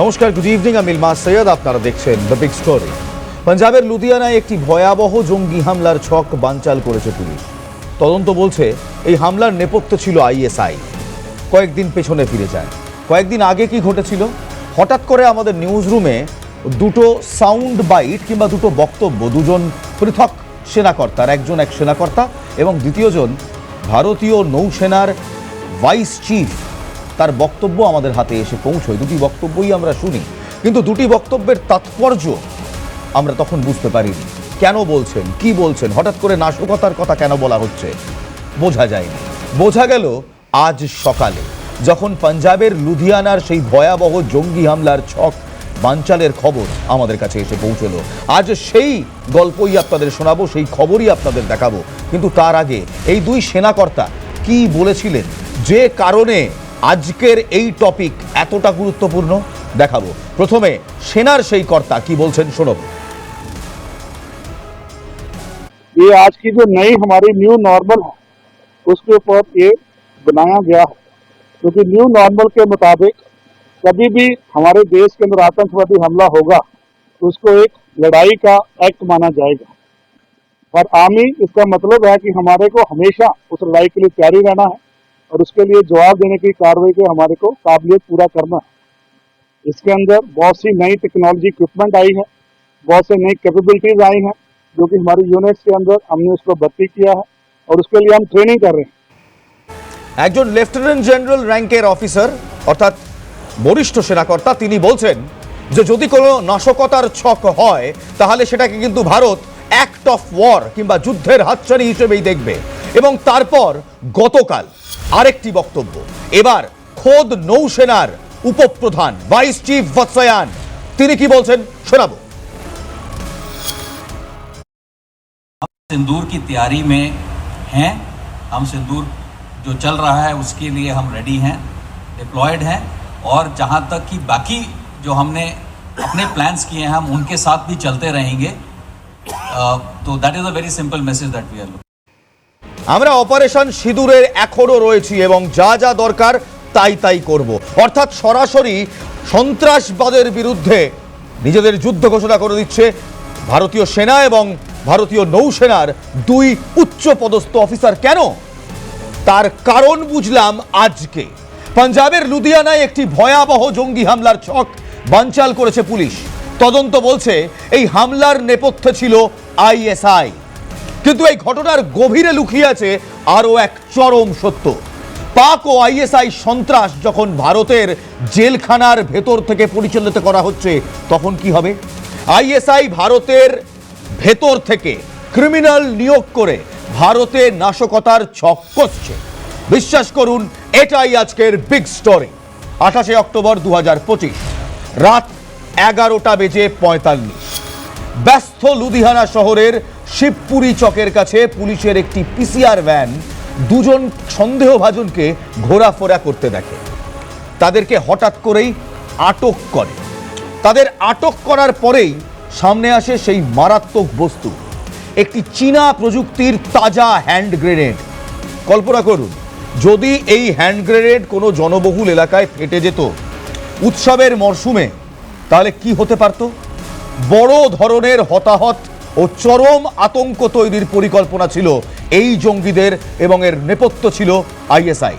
নমস্কার good evening আমি ইলমাস সৈয়দ, আপনারা দেখছেন দ্য বিগ স্টোরি পাঞ্জাবের লুধিয়ানায় একটি ভয়াবহ জঙ্গি হামলার ছক বানচাল করেছে পুলিশ। তদন্ত বলছে, এই হামলার নেপথ্য ছিল আইএসআই। কয়েকদিন পেছনে ফিরে যায়। কয়েকদিন আগে কি ঘটেছিল? হঠাৎ করে আমাদের নিউজ রুমে দুটো সাউন্ড বাইট কিংবা দুটো বক্তব্য, দুজন পৃথক সেনাকর্তার, একজন এক সেনাকর্তা এবং দ্বিতীয়জন ভারতীয় নৌসেনার ভাইস চিফ তার বক্তব্য আমাদের হাতে এসে পৌঁছয়। দুটি বক্তব্যই আমরা শুনি, কিন্তু দুটি বক্তব্যের তাৎপর্য আমরা তখন বুঝতে পারিনি। কেন বলছেন? কি বলছেন? হঠাৎ করে নাশকতার কথা কেন বলা হচ্ছে? বোঝা যায়নি। বোঝা গেল, আজ সকালে যখন পাঞ্জাবের লুধিয়ানার সেই ভয়াবহ জঙ্গি হামলার ছক বাঞ্চালের খবর আমাদের কাছে এসে পৌঁছলো। আজ সেই গল্পই আপনাদের শোনাবো, সেই খবরই আপনাদের দেখাবো। কিন্তু তার আগে এই দুই সেনাকর্তা কি বলেছিলেন? যে কারণে আজকের এই টপিক এতটা গুরুত্বপূর্ণ দেখাবো প্রথমে সেনার সেই কর্তা কি বলছেন শোনব ये आज की जो नई हमारी न्यू नॉर्मल है उसके ऊपर ये बनाया गया है क्योंकि न्यू नॉर्मल के मुताबिक कभी भी हमारे देश के अंदर आतंकवादी हमला होगा तो उसको एक लड़ाई का एक्ट माना जाएगा और आर्मी इसका मतलब है कि हमारे को हमेशा उस लड़ाई के लिए तैयारी रहना है और उसके लिए जवाब देने की कार्रवाई के हमारे को काबिलियत पूरा करना है इसके अंदर बहुत सी नई टेक्नोलॉजी इक्विपमेंट आई है बहुत से नई कैपेबिलिटीज आई हैं जो कि हमारी यूनिट्स के अंदर हमने उसको भर्ती किया है और उसके लिए हम ट्रेनिंग कर रहे हैं একজন লেফটেন্যান্ট জেনারেল র্যাঙ্কের অফিসার অর্থাৎ বরিষ্ঠ সেনাকর্তা তিনি বলছেন যে যদি কোনো নাশকতার ছক হয় তাহলে সেটাকে কিন্তু ভারত অ্যাক্ট অফ ওয়ার কিংবা যুদ্ধের হাতছানি হিসেবেই দেখবে এবং তারপর গতকাল আরেকটি বক্তব্য এবার খোদ নৌসেনার উপপ্রধান ভাইস চিফ বৎসয়ান তিনি কি বলছেন শোনাবো सिंदूर की तैयारी में हैं हम सिंदूर जो चल रहा है उसके लिए हम रेडी हैं डिप्लॉयड हैं और जहाँ तक कि बाकी जो हमने अपने प्लान्स किए हैं हम उनके साथ भी चलते रहेंगे अ, तो that is a very simple message that we are আমরা অপারেশন সিঁদুরের এখনও রয়েছি এবং যা যা দরকার তাই তাই করব। অর্থাৎ সরাসরি সন্ত্রাসবাদের বিরুদ্ধে নিজেদের যুদ্ধ ঘোষণা করে দিচ্ছে ভারতীয় সেনা এবং ভারতীয় নৌসেনার দুই উচ্চ পদস্থ অফিসার। কেন? তার কারণ বুঝলাম আজকে। পাঞ্জাবের লুধিয়ানায় একটি ভয়াবহ জঙ্গি হামলার ছক বানচাল করেছে পুলিশ। তদন্ত বলছে, এই হামলার নেপথ্যে ছিল আইএসআই। কিন্তু এই ঘটনার গভীরে লুকিয়ে আছে আরও এক চরম সত্য। পাক ও আইএসআই সন্ত্রাস যখন ভারতের জেলখানার ভেতর থেকে পরিচালিত করা হচ্ছে, তখন কি হবে? আইএসআই ভারতের ভেতর থেকে ক্রিমিনাল নিয়োগ করে ভারতে নাশকতার ছক কষছে। বিশ্বাস করুন, এটাই আজকের বিগ স্টোরি আঠাশে অক্টোবর দু হাজার পঁচিশ, রাত এগারোটা বেজে পঁয়তাল্লিশ। ব্যস্ত লুধিয়ানা শহরের শিবপুরি চকের কাছে পুলিশের একটি পিসিআর ভ্যান দুজন সন্দেহভাজনকে ঘোরাফেরা করতে দেখে। তাদেরকে হঠাৎ করেই আটক করে। তাদের আটক করার পরেই সামনে আসে সেই মারাত্মক বস্তু। একটি চীনা প্রযুক্তির তাজা হ্যান্ড গ্রেনেড কল্পনা করুন, যদি এই হ্যান্ড গ্রেনেড কোনো জনবহুল এলাকায় ফেটে যেত উৎসবের মরশুমে, তাহলে কি হতে পারত? বড় ধরনের হতাহত ও চরম আতঙ্ক তৈরির পরিকল্পনা ছিল এই জঙ্গিদের এবং এর নেপথ্য ছিল আইএসআই।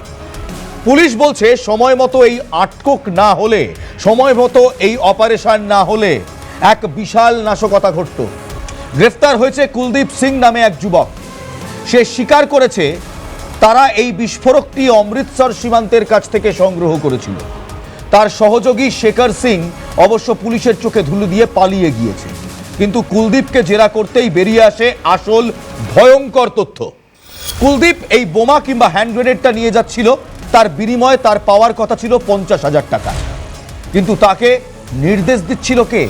পুলিশ বলছে, সময় মতো এই আটকক না হলে, সময় মতো এই অপারেশন না হলে এক বিশাল নাশকতা ঘটত। গ্রেফতার হয়েছে কুলদীপ সিং নামে এক যুবক। সে স্বীকার করেছে, তারা এই বিস্ফোরকটি অমৃতসর সীমান্তের কাছ থেকে সংগ্রহ করেছিল। তার সহযোগী শেখর সিং অবশ্য পুলিশের চোখে ধুলো দিয়ে পালিয়ে গিয়েছে। কিন্তু কুলদীপকে জেরা করতেই বেরিয়ে আসে আসল ভয়ঙ্কর তথ্য। কুলদীপ এই বোমা কিংবা হ্যান্ড গ্রেনেডটা নিয়ে যাচ্ছিল, তার বিনিময়ে তার পাওয়ার কথা ছিল পঞ্চাশ হাজার টাকা। কিন্তু তাকে নির্দেশ দিচ্ছিল কে?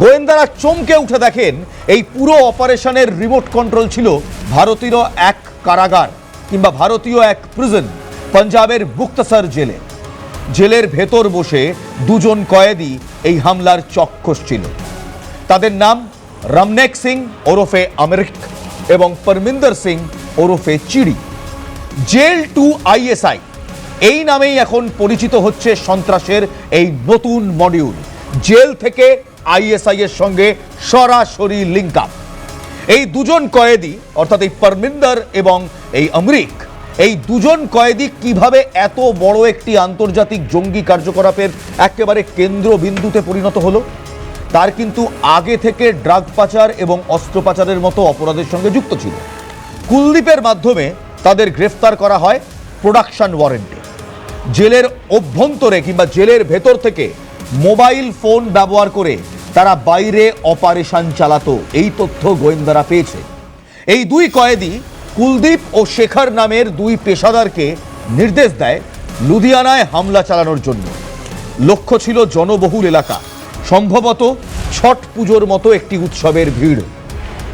গোয়েন্দারা চমকে উঠে দেখেন, এই পুরো অপারেশনের রিমোট কন্ট্রোল ছিল ভারতীয় এক কারাগার কিংবা ভারতীয় এক প্রিজন পাঞ্জাবের মুক্তসর জেলে। জেলের ভেতর বসে দুজন কয়েদি এই হামলার চক্ষস ছিল। তাদের নাম রমনেক সিং ওরফে আমেরিক এবং পরমিন্দর সিং ওরফে চিড়ি। জেল টু আইএসআই, এই নামেই এখন পরিচিত হচ্ছে সন্ত্রাসের এই নতুন মডিউল। জেল থেকে আইএসআই এর সঙ্গে সরাসরি লিঙ্ক আপ এই দুজন কয়েদি, অর্থাৎ এই পরমিন্দর এবং এই অমরিক এই দুজন কয়েদি কীভাবে এত বড় একটি আন্তর্জাতিক জঙ্গি কার্যকলাপের একেবারে কেন্দ্রবিন্দুতে পরিণত হলো? তার কিন্তু আগে থেকে ড্রাগ পাচার এবং অস্ত্র পাচারের মতো অপরাধের সঙ্গে যুক্ত ছিল। কুলদীপের মাধ্যমে তাদের গ্রেফতার করা হয় প্রোডাকশন ওয়ারেন্টে। জেলের অভ্যন্তরে কিংবা জেলের ভেতর থেকে মোবাইল ফোন ব্যবহার করে তারা বাইরে অপারেশন চালাতো, এই তথ্য গোয়েন্দারা পেয়েছে। এই দুই কয়েদি কুলদীপ ও শেখর নামের দুই পেশাদারকে নির্দেশ দেয় লুধিয়ানায় হামলা চালানোর জন্য। লক্ষ্য ছিল জনবহুল এলাকা। সম্ভবত ছট পুজোর মতো একটি উৎসবের ভিড়।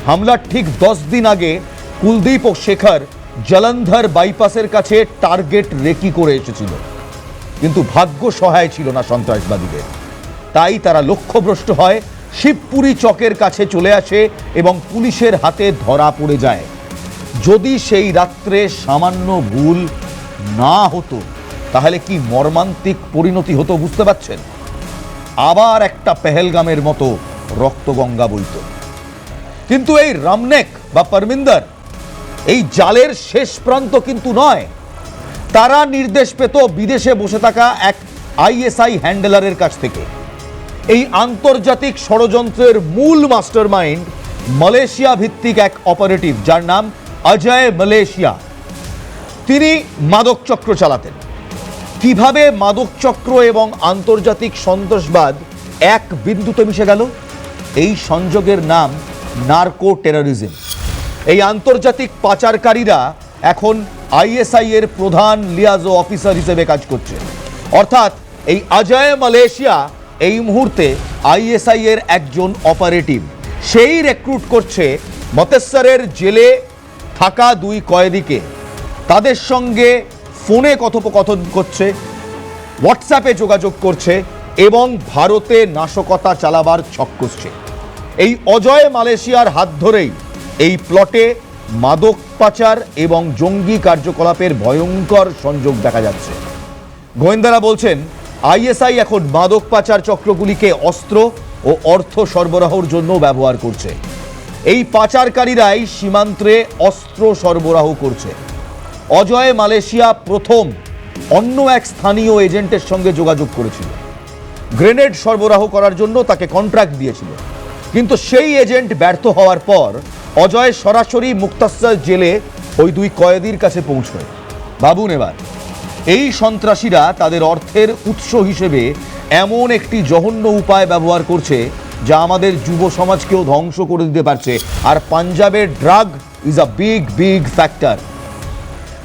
হামলার ঠিক দশ দিন আগে কুলদীপ ও শেখর জলন্ধর বাইপাসের কাছে টার্গেট রেকি করে এসেছিল। কিন্তু ভাগ্য সহায় ছিল না সন্ত্রাসবাদীদের। তাই তারা লক্ষ্যভ্রষ্ট হয়, শিবপুরি চকের কাছে চলে আসে এবং পুলিশের হাতে ধরা পড়ে যায়। যদি সেই রাত্রে সামান্য ভুল না হতো, তাহলে কি মর্মান্তিক পরিণতি হতো বুঝতে পারছেন? আবার একটা পেহেলগামের মতো রক্তগঙ্গা বইত। কিন্তু এই রামনেক বা পরমিন্দর, এই জালের শেষ প্রান্ত কিন্তু নয়। তারা নির্দেশ পেত বিদেশে বসে থাকা এক আইএসআই হ্যান্ডেলারের কাছ থেকে। এই আন্তর্জাতিক ষড়যন্ত্রের মূল মাস্টারমাইন্ড মালয়েশিয়া ভিত্তিক এক অপারেটিভ, যার নাম অজয় মালয়েশিয়া। তিনি মাদক চক্র চালাতেন। কীভাবে মাদক চক্র এবং আন্তর্জাতিক সন্ত্রাসবাদ এক বিন্দুতে মিশে গেল? এই সংযোগের নাম নার্কো টেরোরিজম। এই আন্তর্জাতিক পাচারকারীরা এখন আইএসআই এর প্রধান লিয়াজো অফিসার হিসেবে কাজ করছে। অর্থাৎ এই অজয় মালয়েশিয়া এই মুহূর্তে আইএসআই এর একজন অপারেটিভ। সেই রেক্রুট করছে মতেশ্বরের জেলে থাকা দুই কয়েদিকে। তাদের সঙ্গে ফোনে কথোপকথন করছে হোয়াটসঅ্যাপে যোগাযোগ করছে এবং ভারতে নাশকতা চালাবার ছক কষছে এই অজয় মালয়েশিয়ার হাত ধরেই এই প্লটে মাদক পাচার এবং জঙ্গি কার্যকলাপের ভয়ঙ্কর সংযোগ দেখা যাচ্ছে। গোয়েন্দারা বলছেন, আইএসআই এখন মাদক পাচার চক্রগুলিকে অস্ত্র ও অর্থ সরবরাহর জন্য ব্যবহার করছে। এই পাচারকারীরাই সীমান্তে অস্ত্র সরবরাহ করছে। অজয় মালয়েশিয়া প্রথম অন্য এক স্থানীয় এজেন্টের সঙ্গে যোগাযোগ করেছিল। গ্রেনেড সরবরাহ করার জন্য তাকে কন্ট্রাক্ট দিয়েছিল। কিন্তু সেই এজেন্ট ব্যর্থ হওয়ার পর অজয় সরাসরি মুক্তাসর জেলে ওই দুই কয়েদির কাছে পৌঁছয়। ভাবুন এবার, এই সন্ত্রাসীরা তাদের অর্থের উৎস হিসেবে এমন একটি জঘন্য উপায় ব্যবহার করছে যা আমাদের যুব সমাজকেও ধ্বংস করে দিতে পারছে। আর পাঞ্জাবের drug is a big big factor.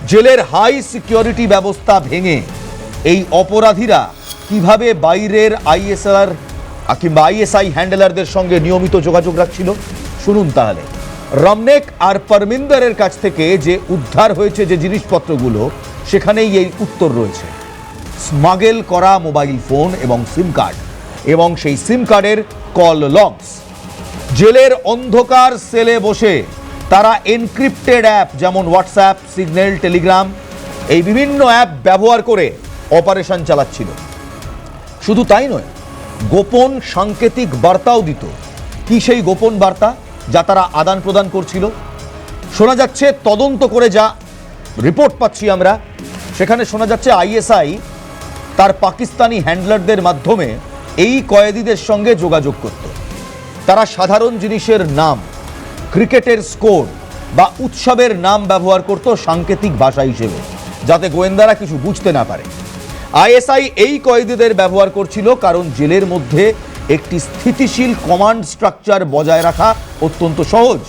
জেলের হাই সিকিউরিটি ব্যবস্থা ভেঙে এই অপরাধীরা কীভাবে বাইরের আইএসআর কিংবা আইএসআই হ্যান্ডেলারদের সঙ্গে নিয়মিত যোগাযোগ রাখছিল? শুনুন তাহলে। রমনেক আর পরমিন্দরের কাছ থেকে যে উদ্ধার হয়েছে যে জিনিসপত্রগুলো, সেখানেই এই উত্তর রয়েছে। স্মাগেল করা মোবাইল ফোন এবং সিম কার্ড এবং সেই সিম কার্ডের কল লগস জেলের অন্ধকার সেলে বসে তারা এনক্রিপ্টেড অ্যাপ যেমন হোয়াটসঅ্যাপ সিগন্যাল টেলিগ্রাম এই বিভিন্ন অ্যাপ ব্যবহার করে অপারেশন চালাচ্ছিল। শুধু তাই নয়, গোপন সাংকেতিক বার্তাও দিত। কি সেই গোপন বার্তা যা তারা আদান প্রদান করছিল? শোনা যাচ্ছে তদন্ত করে যা রিপোর্ট পাচ্ছি আমরা, সেখানে শোনা যাচ্ছে আইএসআই তার পাকিস্তানি হ্যান্ডলারদের মাধ্যমে এই কয়েদিদের সঙ্গে যোগাযোগ করত। তারা সাধারণ জিনিসের নাম ক্রিকেটের স্কোর বা উৎসবের নাম ব্যবহার করত সাংকেতিক ভাষা হিসেবে, যাতে গোয়েন্দারা কিছু বুঝতে না পারে। আইএসআই এই কয়েদিদের ব্যবহার করছিল কারণ জেলের মধ্যে একটি স্থিতিশীল কমান্ড স্ট্রাকচার বজায় রাখা অত্যন্ত সহজ।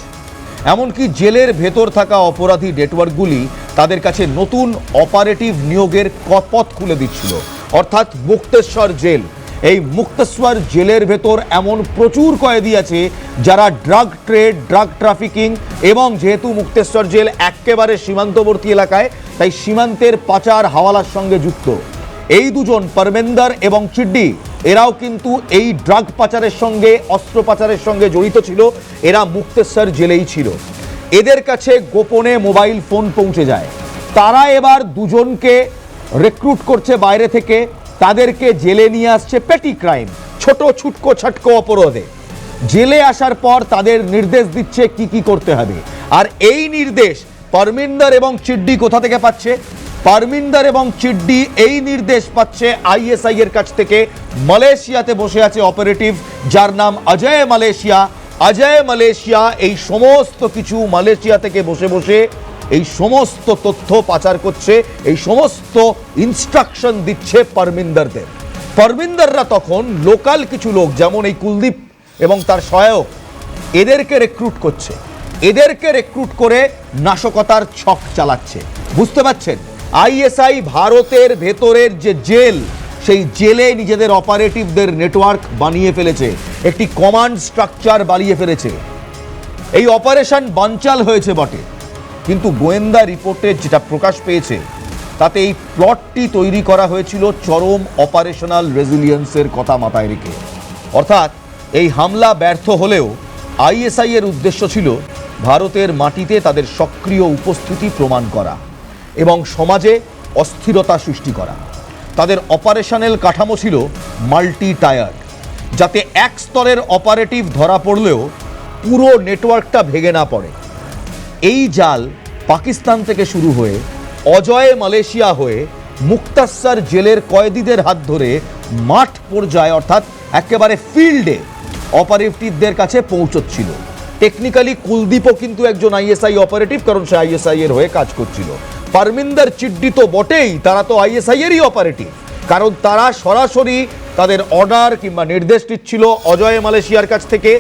এমনকি জেলের ভেতর থাকা অপরাধী নেটওয়ার্কগুলি তাদের কাছে নতুন অপারেটিভ নিয়োগের পথ খুলে দিচ্ছিল, অর্থাৎ মুক্তেশ্বর জেল। এই মুক্তেশ্বর জেলের ভেতর এমন প্রচুর কয়েদি আছে যারা ড্রাগ ট্রেড ড্রাগ ট্রাফিকিং এবং যেহেতু মুক্তেশ্বর জেল একেবারে সীমান্তবর্তী এলাকায়, তাই সীমান্তের পাচার হাওয়ালার সঙ্গে যুক্ত। এই দুজন পরমেন্দার এবং চিড্ডি, এরাও কিন্তু এই ড্রাগ পাচারের সঙ্গে, অস্ত্র পাচারের সঙ্গে জড়িত ছিল। এরা মুক্তেশ্বর জেলেই ছিল। এদের কাছে গোপনে মোবাইল ফোন পৌঁছে যায়। তারা এবার দুজনকে রেক্রুট করছে বাইরে থেকে। তাদেরকে জেলে নিয়ে আসছে পেটি ক্রাইম ছোট ছুটকো ছাটকো অপরাধে। জেলে আসার পর তাদের নির্দেশ দিচ্ছে কি কি করতে হবে। আর এই নির্দেশ পারমিন্দর এবং চিড্ডি কোথা থেকে পাচ্ছে? পারমিন্দর এবং চিড্ডি এই নির্দেশ পাচ্ছে আইএসআই এর কাছ থেকে। মালয়েশিয়াতে বসে আছে অপারেটিভ যার নাম অজয় মালয়েশিয়া। অজয় মালয়েশিয়া এই সমস্ত কিছু মালয়েশিয়া থেকে বসে বসে এই সমস্ত তথ্য পাচার করছে, এই সমস্ত ইনস্ট্রাকশন দিচ্ছে পারমিন্দরদের। পারমিন্দররা তখন লোকাল কিছু লোক, যেমন এই কুলদীপ এবং তার সহায়ক, এদেরকে রেক্রুট করছে। এদেরকে রেক্রুট করে নাশকতার ছক চালাচ্ছে। বুঝতে পারছেন? আইএসআই ভারতের ভেতরের যে জেল, সেই জেলে নিজেদের অপারেটিভদের নেটওয়ার্ক বানিয়ে ফেলেছে। একটি কমান্ড স্ট্রাকচার বানিয়ে ফেলেছে। এই অপারেশন বানচাল হয়েছে বটে। কিন্তু গোয়েন্দা রিপোর্টে যেটা প্রকাশ পেয়েছে, তাতে এই প্লটটি তৈরি করা হয়েছিল চরম অপারেশনাল রেজিলিয়েন্সের কথা মাথায় রেখে। অর্থাৎ এই হামলা ব্যর্থ হলেও আইএসআই এর উদ্দেশ্য ছিল ভারতের মাটিতে তাদের সক্রিয় উপস্থিতি প্রমাণ করা এবং সমাজে অস্থিরতা সৃষ্টি করা। তাদের অপারেশনাল কাঠামো ছিল মাল্টি টায়ার্ড যাতে এক স্তরের অপারেটিভ ধরা পড়লেও পুরো নেটওয়ার্কটা ভেঙে না পড়ে। এই জাল পাকিস্তান থেকে শুরু হয়ে অজয় মালয়েশিয়া হয়ে মুক্তাসার জেলের কয়েদিদের হাত ধরে মাঠ পর্যায়ে অর্থাৎ একেবারে ফিল্ডে অপারেটিভদের কাছে পৌঁছচ্ছিল। টেকনিক্যালি কুলদীপও কিন্তু একজন আইএসআই অপারেটিভ, কারণ সে আইএসআই এর হয়ে কাজ করছিল। পারমিন্দার চিড্ডি তো বটেই, তারা তো আইএসআই এরই অপারেটিভ। কারণ তারা সরাসরি তাদের অর্ডার কিংবা নির্দেশ দিচ্ছিল অজয় মালয়েশিয়ার কাছ থেকে।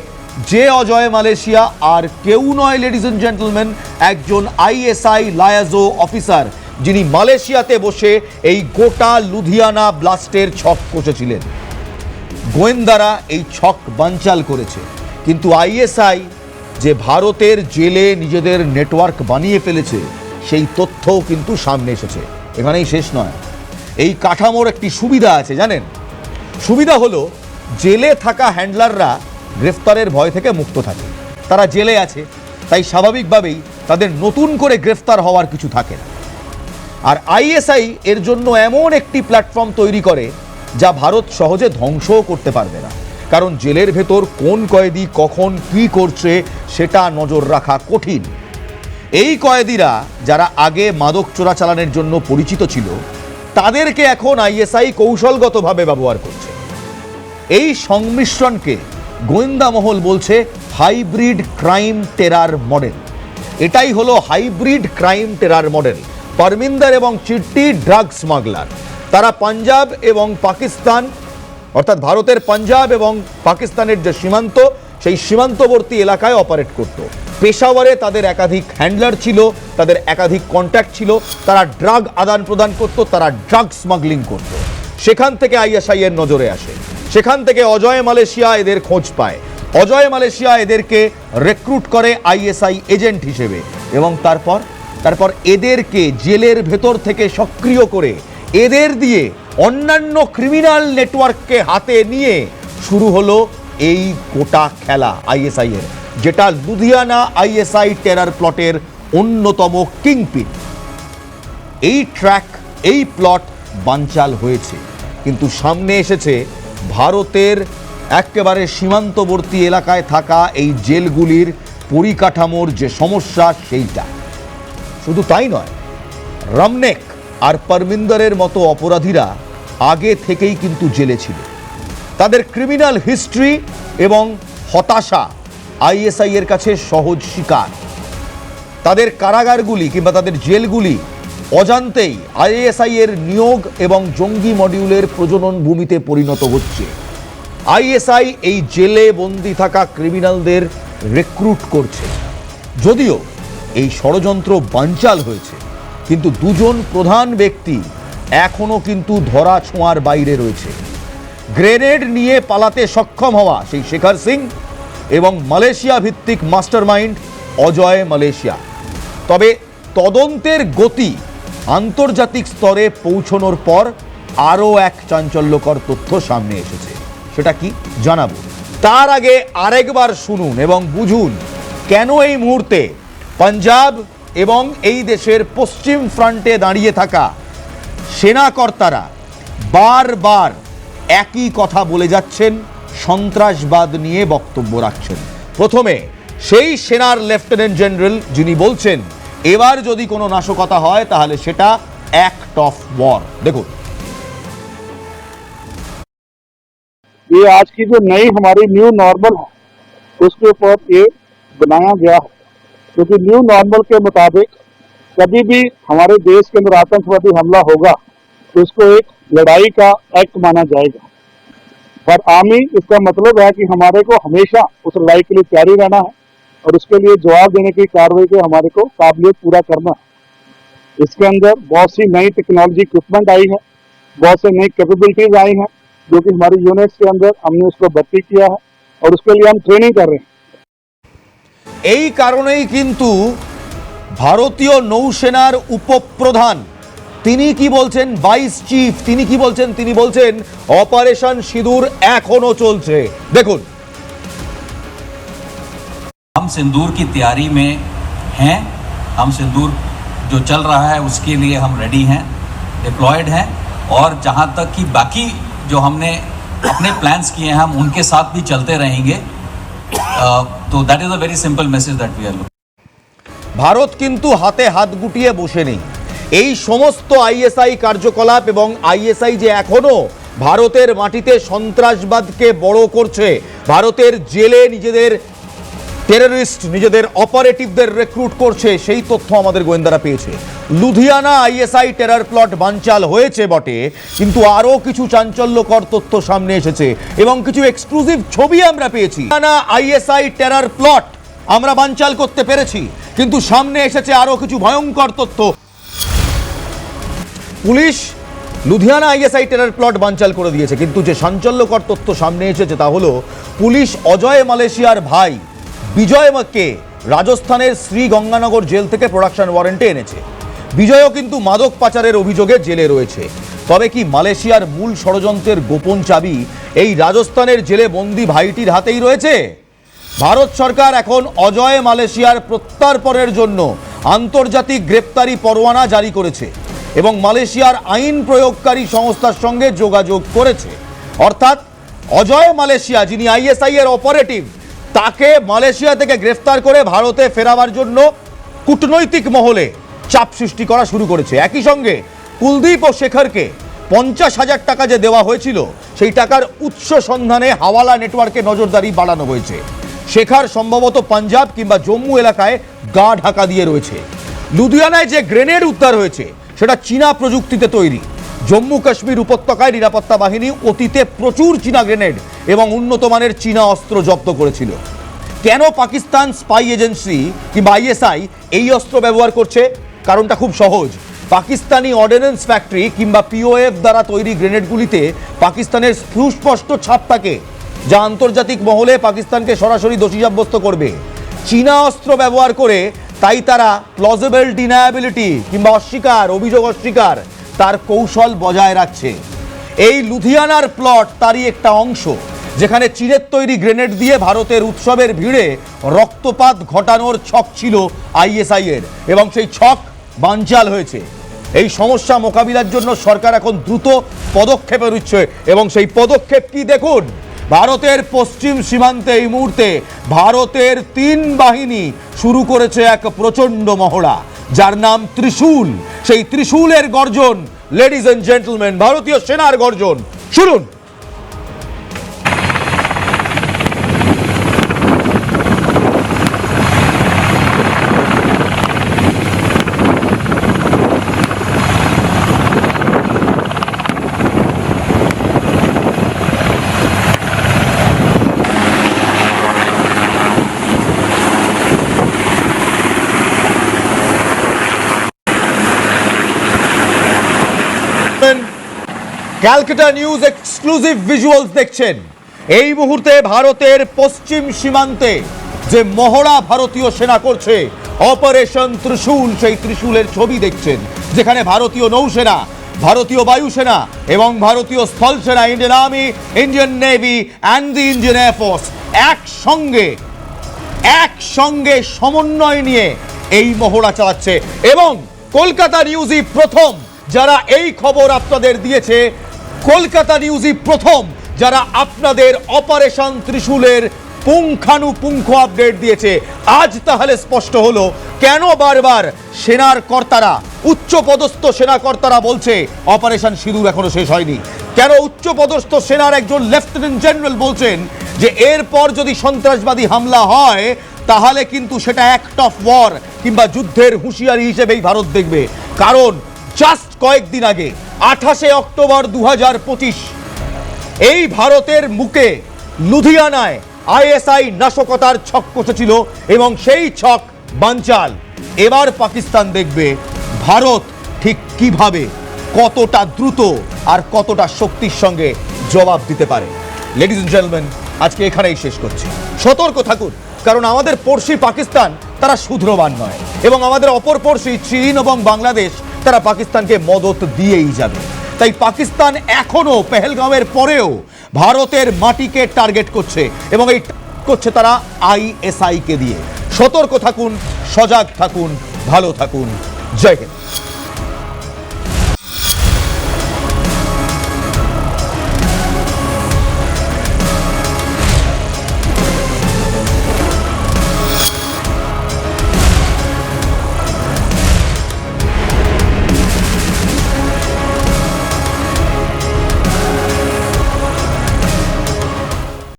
যে অজয় মালয়েশিয়া আর কেউ নয় লেডিস এন্ড জেন্টলম্যান একজন আইএসআই লায়াজো অফিসার, যিনি মালয়েশিয়াতে বসে এই গোটা লুধিয়ানা ব্লাস্টের ছক কষেছিলেন। গোয়েন্দারা এই ছক বানচাল করেছে, কিন্তু আইএসআই যে ভারতের জেলে নিজেদের নেটওয়ার্ক বানিয়ে ফেলেছে, সেই তথ্যও কিন্তু সামনে এসেছে। এখানেই শেষ নয়। এই কাঠামোর একটি সুবিধা আছে, জানেন? সুবিধা হলো, জেলে থাকা হ্যান্ডলাররা গ্রেফতারের ভয় থেকে মুক্ত থাকে। তারা জেলে আছে, তাই স্বাভাবিকভাবেই তাদের নতুন করে গ্রেফতার হওয়ার কিছু থাকে না। আর আইএসআই এর জন্য এমন একটি প্ল্যাটফর্ম তৈরি করে, যা ভারত সহজে ধ্বংসও করতে পারবে না। কারণ জেলের ভেতর কোন কয়েদি কখন কি করছে, সেটা নজর রাখা কঠিন। এই কয়েদিরা যারা আগে মাদক চোরাচালানের জন্য পরিচিত ছিল, তাদেরকে এখন আইএসআই কৌশলগতভাবে ব্যবহার করছে। এই সংমিশ্রণকে গোয়েন্দা মহল বলছে হাইব্রিড ক্রাইম টেরার মডেল। এটাই হলো hybrid crime terror model. Parminder এবং চিট্টি ড্রাগ স্মাগলার। তারা পাঞ্জাব এবং পাকিস্তান, অর্থাৎ ভারতের পাঞ্জাব এবং পাকিস্তানের যে সীমান্ত, সেই সীমান্তবর্তী এলাকায় অপারেট করত। পেশাওয়ারে তাদের একাধিক হ্যান্ডলার ছিল, তাদের একাধিক কন্ট্যাক্ট ছিল, তারা ড্রাগ আদান প্রদান করত, তারা ড্রাগ স্মাগলিং করত। সেখান থেকে আইএসআই এর নজরে আসে। সেখান থেকে অজয় মালয়েশিয়া এদের খোঁজ পায়। অজয় মালয়েশিয়া এদেরকে রেক্রুট করে আইএসআই এজেন্ট হিসেবে এবং তারপর তারপর এদেরকে জেলের ভেতর থেকে সক্রিয় করে এদের দিয়ে অন্যান্য ক্রিমিনাল নেটওয়ার্ককে হাতে নিয়ে শুরু হলো এই গোটা খেলা আইএসআই এর, যেটা লুধিয়ানা আইএসআই টেরার প্লটের অন্যতম কিংপিন। এই ট্র্যাক এই প্লট বানচাল হয়েছে। কিন্তু সামনে এসেছে ভারতের একেবারে সীমান্তবর্তী এলাকায় থাকা এই জেলগুলির পরিকাঠামোর যে সমস্যা, সেইটা। শুধু তাই নয়, রমনেক আর পরমিন্দরের মতো অপরাধীরা আগে থেকেই কিন্তু জেলে ছিল। তাদের ক্রিমিনাল হিস্ট্রি এবং হতাশা আইএসআই এর কাছে সহজ শিকার। তাদের কারাগারগুলি কিংবা তাদের জেলগুলি অজান্তেই আইএসআই এর নিয়োগ এবং জঙ্গি মডিউলের প্রজনন ভূমিতে পরিণত হচ্ছে। আইএসআই এই জেলে বন্দি থাকা ক্রিমিনালদের রেক্রুট করছে। যদিও এই ষড়যন্ত্র বানচাল হয়েছে, কিন্তু দুজন প্রধান ব্যক্তি এখনও কিন্তু ধরা ছোঁয়ার বাইরে রয়েছে। গ্রেনেড নিয়ে পালাতে সক্ষম হওয়া সেই শেখর সিং এবং মালয়েশিয়া ভিত্তিক মাস্টারমাইন্ড অজয় মালয়েশিয়া। তবে তদন্তের গতি আন্তর্জাতিক স্তরে পৌঁছনোর পর আরও এক চাঞ্চল্যকর তথ্য সামনে এসেছে। সেটা কি? জানাব। তার আগে আরেকবার শুনুন এবং বুঝুন কেন এই মুহূর্তে পাঞ্জাব এবং এই দেশের পশ্চিম ফ্রন্টে দাঁড়িয়ে থাকা সেনাকর্তারা বারবার একই কথা বলে যাচ্ছেন, সন্ত্রাসবাদ নিয়ে বক্তব্য রাখছেন। প্রথমে সেই সেনার লেফটেন্যান্ট জেনারেল যিনি বলছেন এবার যদি কোনো নাশকতা হয় তাহলে সেটা অ্যাক্ট অফ ওয়ার দেখুন ये आज की जो नई हमारी न्यू नॉर्मल है उसके ऊपर ये बनाया गया है क्योंकि न्यू नॉर्मल के मुताबिक कभी भी हमारे देश के अंदर आतंकवादी हमला होगा तो उसको एक लड़ाई का एक्ट माना जाएगा पर आर्मी इसका मतलब है कि हमारे को हमेशा उस लड़ाई के लिए तैयारी रहना है और उसके लिए जवाब देने की कार्रवाई को हमारे को काबिलियत पूरा करना है इसके अंदर बहुत सी नई टेक्नोलॉजी इक्विपमेंट आई है बहुत से नई कैपेबिलिटीज आई हैं जो कि हमारी यूनिट्स के अंदर हमने उसको भर्ती किया है और उसके लिए हम ट्रेनिंग कर रहे हैं এই কারণেই কিন্তু ভারতীয় নৌসেনার উপপ্রধান তিনি কি বলছেন ভাইস চিফ তিনি কি বলছেন তিনি বলছেন অপারেশন সিঁদুর এখনো চলছে দেখুন हम सिंदूर की तैयारी में हैं हम सिंदूर जो चल रहा है उसके लिए हम रेडी हैं डिप्लॉयड हैं और जहाँ तक कि बाकी जो हमने अपने प्लान्स किए हैं हम उनके साथ भी चलते रहेंगे अ, तो that is a very simple message that we are looking Bharat কিন্তু হাতে হাত গুটিয়ে বসে নেই এই সমস্ত আইএসআই কার্যকলাপ এবং আইএসআই যে এখনো ভারতের মাটিতে সন্ত্রাসবাদকে বড় করছে ভারতের জেলে নিজেদের টেররিস্ট নিজেদের অপারেটিভদের রেক্রুট করছে, সেই তথ্য আমাদের গোয়েন্দারা পেয়েছে। লুধিয়ানা আইএসআই টেরার প্লট বানচাল হয়েছে বটে, কিন্তু আরও কিছু চাঞ্চল্যকর তথ্য সামনে এসেছে এবং কিছু এক্সক্লুসিভ ছবি আমরা পেয়েছি। আইএসআই টেরার প্লট আমরা বানচাল করতে পেরেছি, কিন্তু সামনে এসেছে আরও কিছু ভয়ঙ্কর তথ্য। Police Ludhiana ISI terror plot বানচাল করে দিয়েছে, কিন্তু যে চাঞ্চল্যকর তথ্য সামনে এসেছে তা হলো, পুলিশ অজয় মালয়েশিয়ার ভাই বিজয়কে রাজস্থানের শ্রী গঙ্গানগর জেল থেকে প্রোডাকশন ওয়ারেন্টে এনেছে। বিজয়ও কিন্তু মাদক পাচারের অভিযোগে জেলে রয়েছে। তবে কি মালয়েশিয়ার মূল ষড়যন্ত্রের গোপন চাবি এই রাজস্থানের জেলে বন্দি ভাইটির হাতেই রয়েছে? ভারত সরকার এখন অজয় মালয়েশিয়ার প্রত্যার্পণের জন্য আন্তর্জাতিক গ্রেপ্তারি পরোয়ানা জারি করেছে এবং মালয়েশিয়ার আইন প্রয়োগকারী সংস্থার সঙ্গে যোগাযোগ করেছে। অর্থাৎ অজয় মালয়েশিয়া, যিনি আইএসআই এর অপারেটিভ তাকে মালয়েশিয়া থেকে গ্রেফতার করে ভারতে ফেরাবার জন্য কূটনৈতিক মহলে চাপ সৃষ্টি করা শুরু করেছে। একই সঙ্গে কুলদীপ ও শেখরকে পঞ্চাশ হাজার টাকা যে দেওয়া হয়েছিল, সেই টাকার উৎস সন্ধানে হাওয়ালা নেটওয়ার্কে নজরদারি বাড়ানো হয়েছে। শেখার সম্ভবত পাঞ্জাব কিংবা জম্মু এলাকায় গা ঢাকা দিয়ে রয়েছে। লুধিয়ানায় যে গ্রেনেড উদ্ধার হয়েছে, সেটা চীনা প্রযুক্তিতে তৈরি। জম্মু কাশ্মীর উপত্যকায় নিরাপত্তা বাহিনী অতীতে প্রচুর চীনা গ্রেনেড এবং উন্নত মানের চীনা অস্ত্র জব্দ করেছিল। কেন পাকিস্তান স্পাই এজেন্সি কিংবা আইএসআই এই অস্ত্র ব্যবহার করছে? কারণটা খুব সহজ। পাকিস্তানি অর্ডিন্যান্স ফ্যাক্টরি কিংবা পিওএফ দ্বারা তৈরি গ্রেনেডগুলিতে পাকিস্তানের সুস্পষ্ট ছাপ থাকে, যা আন্তর্জাতিক মহলে পাকিস্তানকে সরাসরি দোষী সাব্যস্ত করবে। চীনা অস্ত্র ব্যবহার করে তাই তারা প্লজেবল ডিনায়াবিলিটি কিংবা অস্বীকার, অভিযোগ অস্বীকার তার কৌশল বজায় রাখছে। এই লুধিয়ানার প্লট তারই একটা অংশ, যেখানে চীনের তৈরি গ্রেনেড দিয়ে ভারতের উৎসবের ভিড়ে রক্তপাত ঘটানোর ছক ছিল আইএসআই এর এবং সেই ছক বানচাল হয়েছে। এই সমস্যা মোকাবিলার জন্য সরকার এখন দ্রুত পদক্ষেপে উঠছে এবং সেই পদক্ষেপ কি দেখুন? ভারতের পশ্চিম সীমান্তে এই মুহূর্তে ভারতের তিন বাহিনী শুরু করেছে এক প্রচণ্ড মহড়া। যার নাম ত্রিশূল। সেই ত্রিশূলের গর্জন লেডিজ এন্ড জেন্টলম্যান ভারতীয় সেনার গর্জন। শুনুন। ক্যালকাটা নিউজ এক্সক্লুসিভ ভিজুয়ালস দেখছেন। এই মুহূর্তে ভারতের পশ্চিম সীমান্তে যে মহড়া ভারতীয় সেনা করছে, অপারেশন ত্রিশূল, সেই ত্রিশূলের ছবি দেখছেন, যেখানে ভারতীয় নৌসেনা, ভারতীয় বায়ুসেনা এবং ভারতীয় স্থল সেনা Indian army, Indian navy and the Indian air force একসঙ্গে একসঙ্গে সমন্বয় নিয়ে এই মহড়া চালাচ্ছে। এবং কলকাতা নিউজই প্রথম, যারা এই খবর আপনাদের দিয়েছে কলকাতা নিউজই প্রথম, যারা আপনাদের অপারেশন ত্রিশূলের পুঙ্খানুপুঙ্খ আপডেট দিয়েছে। আজ তাহলে স্পষ্ট হলো, কেন বারবার সেনার কর্তারা উচ্চ পদস্থ সেনা কর্তারা বলছে, অপারেশন সিঁদুর এখনও শেষ হয়নি। কেন উচ্চ পদস্থ সেনার একজন লেফটেন্যান্ট জেনারেল বলছেন যে, এরপর যদি সন্ত্রাসবাদী হামলা হয়, তাহলে কিন্তু সেটা অ্যাক্ট অফ ওয়ার কিংবা যুদ্ধের হুঁশিয়ারি হিসেবেই ভারত দেখবে। কারণ জাস্ট কয়েকদিন আগে আঠাশে অক্টোবর দু হাজার পঁচিশ। এই ভারতের মুখে লুধিয়ানায় আইএসআই নাশকতার ছক কষেছিল এবং সেই ছক বানচাল। এবার পাকিস্তান দেখবে ভারত ঠিক কীভাবে কতটা দ্রুত আর কতটা শক্তির সঙ্গে জবাব দিতে পারে। লেডিস এন্ড জেন্টলম্যান আজকে এখানেই শেষ করছি। সতর্ক থাকুন, কারণ আমাদের পড়শি পাকিস্তান তারা শুধরবান নয় এবং আমাদের অপর পড়শি চীন এবং বাংলাদেশ তারা পাকিস্তানকে মদত দিয়েই যাবে। তাই পাকিস্তান এখনও পেহেলগাঁওয়ের পরেও ভারতের মাটিকে টার্গেট করছে এবং এই করছে তারা আইএসআই কে দিয়ে। সতর্ক থাকুন, সজাগ থাকুন, ভালো থাকুন। জয় হিন্দ।